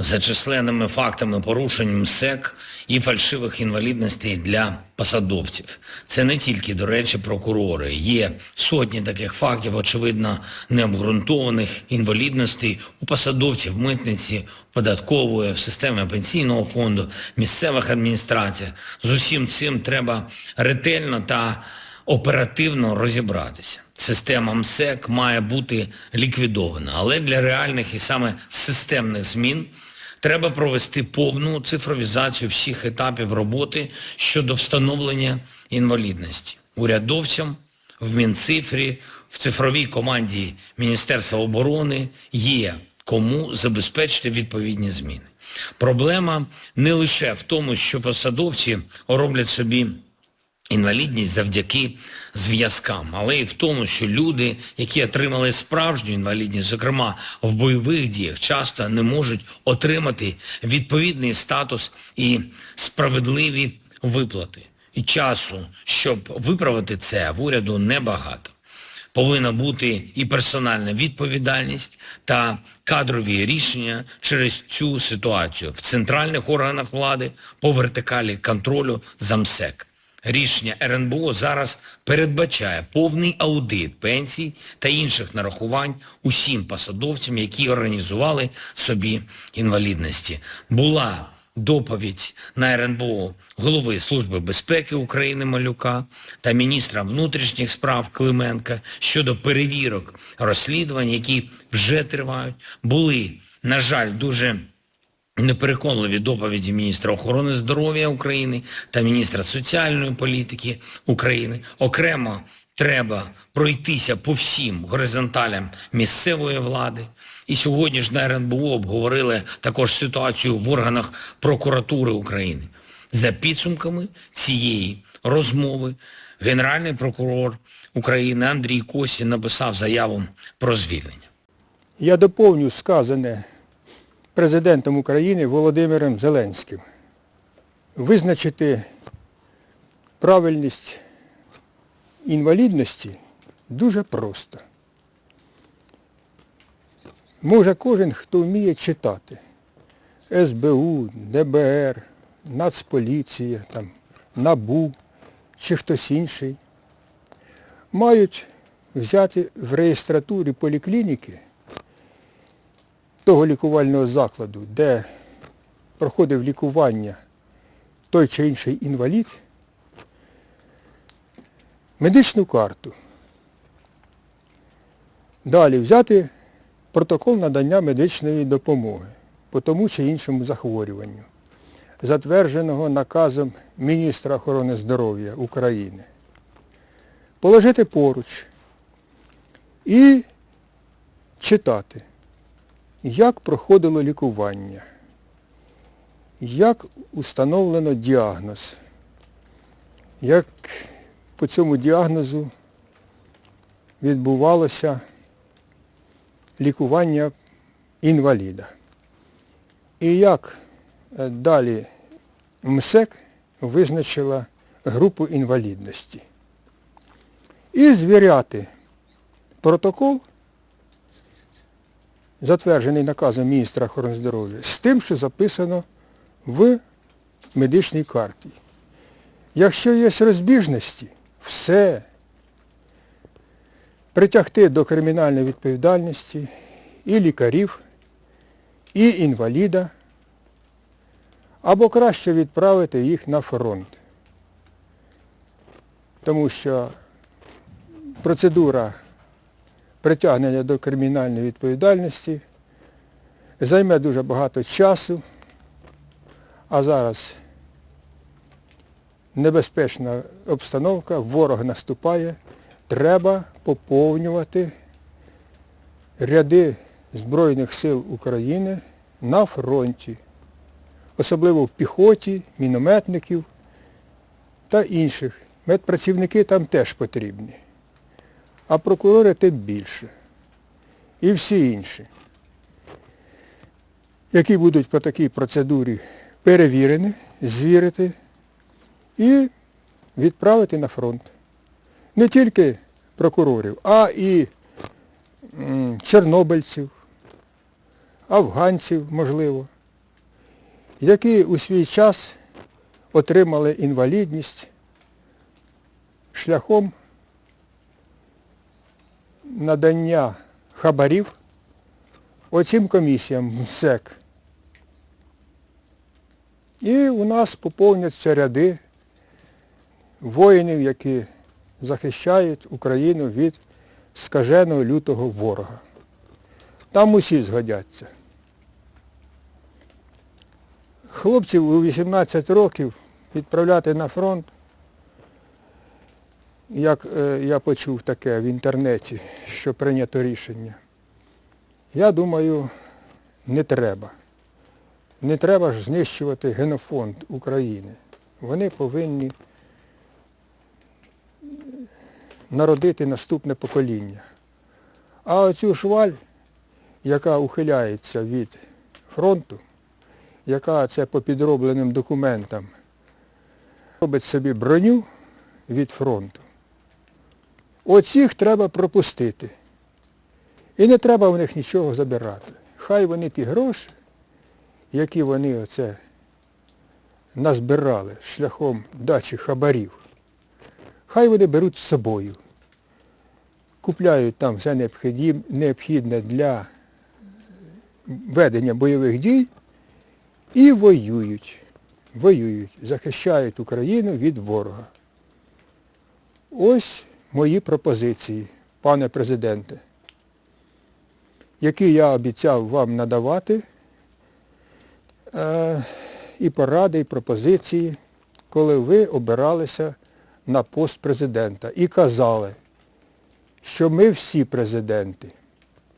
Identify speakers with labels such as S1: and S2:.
S1: за численними фактами порушень МСЕК і фальшивих інвалідностей для посадовців. Це не тільки, до речі, прокурори. Є сотні таких фактів, очевидно, необґрунтованих інвалідностей у посадовців митниці, податкової, в системі пенсійного фонду, місцевих адміністраціях. З усім цим треба ретельно та оперативно розібратися. Система МСЕК має бути ліквідована, але для реальних і саме системних змін треба провести повну цифровізацію всіх етапів роботи щодо встановлення інвалідності. Урядовцям в Мінцифрі, в цифровій команді Міністерства оборони є кому забезпечити відповідні зміни. Проблема не лише в тому, що посадовці роблять собі інвалідність завдяки зв'язкам, але і в тому, що люди, які отримали справжню інвалідність, зокрема в бойових діях, часто не можуть отримати відповідний статус і справедливі виплати. І часу, щоб виправити це, в уряду небагато. Повинна бути і персональна відповідальність та кадрові рішення через цю ситуацію в центральних органах влади по вертикалі контролю за МСЕК. Рішення РНБО зараз передбачає повний аудит пенсій та інших нарахувань усім посадовцям, які організували собі інвалідності. Була доповідь на РНБО голови Служби безпеки України Малюка та міністра внутрішніх справ Клименка щодо перевірок розслідувань, які вже тривають. Були, на жаль, дуже непереконливі доповіді міністра охорони здоров'я України та міністра соціальної політики України. Окремо треба пройтися по всім горизонталям місцевої влади. І сьогодні ж на РНБО обговорили також ситуацію в органах прокуратури України. За підсумками цієї розмови Генеральний прокурор України Андрій Косін написав заяву про звільнення.
S2: Я доповню сказане президентом України Володимиром Зеленським. Визначити правильність інвалідності дуже просто. Може кожен, хто вміє читати. СБУ, ДБР, Нацполіція, там, НАБУ чи хтось інший, мають взяти в реєстратурі поліклініки того лікувального закладу, де проходив лікування той чи інший інвалід, медичну карту. Далі взяти протокол надання медичної допомоги по тому чи іншому захворюванню, затвердженого наказом міністра охорони здоров'я України. Положити поруч і читати як проходило лікування, як установлено діагноз, як по цьому діагнозу відбувалося лікування інваліда. І як е, далі МСЕК визначила групу інвалідності. І звіряти протокол затверджений наказом міністра охорони здоров'я, з тим, що записано в медичній карті. Якщо є розбіжності, все притягти до кримінальної відповідальності і лікарів, і інваліда, або краще відправити їх на фронт. Тому що процедура притягнення до кримінальної відповідальності. Займе дуже багато часу, а зараз небезпечна обстановка, ворог наступає, треба поповнювати ряди Збройних сил України на фронті, особливо в піхоті, мінометників та інших. Медпрацівники там теж потрібні а прокурори тим більше. І всі інші, які будуть по такій процедурі перевірені, звірити і відправити на фронт. Не тільки прокурорів, а і чорнобильців, афганців, можливо, які у свій час отримали інвалідність шляхом надання хабарів оцим комісіям МСЕК. І у нас поповняться ряди воїнів, які захищають Україну від скаженого лютого ворога. Там усі згодяться. Хлопців у 18 років відправляти на фронт, як е, я почув таке в інтернеті, що прийнято рішення, я думаю, не треба. Не треба ж знищувати генофонд України. Вони повинні народити наступне покоління. А оцю шваль, яка ухиляється від фронту, яка це по підробленим документам робить собі броню від фронту, оцих треба пропустити. І не треба в них нічого забирати. Хай вони ті гроші, які вони оце назбирали шляхом дачі хабарів, хай вони беруть з собою. Купляють там все необхідне для ведення бойових дій і воюють. Воюють, захищають Україну від ворога. Ось мої пропозиції, пане президенте, які я обіцяв вам надавати, е, і поради, і пропозиції, коли ви обиралися на пост президента і казали, що ми всі президенти